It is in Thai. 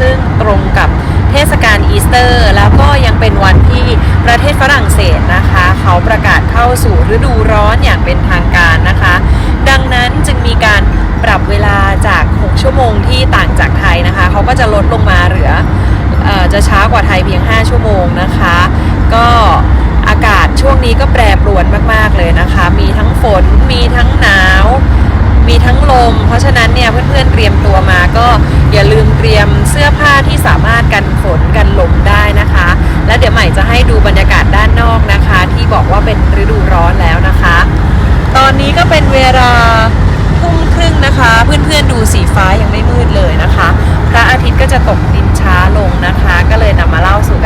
ซึ่งตรงกับเทศกาลอีสเตอร์ แล้วก็ยังเป็นวันที่ประเทศฝรั่งเศสนะคะ เขาประกาศเข้าสู่ฤดูร้อนอย่างเป็นทางการนะคะ ดังนั้นจึงมีการปรับเวลาจาก 6 ชั่วโมงที่ต่างจากไทยนะคะ เขาก็จะลดลงมาเหลืออจะช้ากว่าไทยเพียง 5 ชั่วโมงนะคะ ก็อากาศช่วงนี้ก็แปรปรวนมาก ๆ เลยนะคะ มีทั้งฝน มีทั้งหนาว มีทั้งลม เพราะฉะนั้นเนี่ยเพื่อนๆเตรียมตัวมาก็ เตรียมเสื้อผ้าที่สามารถกันฝนกันลมได้นะคะ และเดี๋ยวใหม่จะให้ดูบรรยากาศด้านนอกนะคะ ที่บอกว่าเป็นฤดูร้อนแล้วนะคะ ตอนนี้ก็เป็นเวลาทุ่มครึ่งนะคะ เพื่อนๆดูสีฟ้ายังไม่มืดเลยนะคะ พระอาทิตย์ก็จะตกดินช้าลงนะคะ ก็เลยนำมาเล่าสู่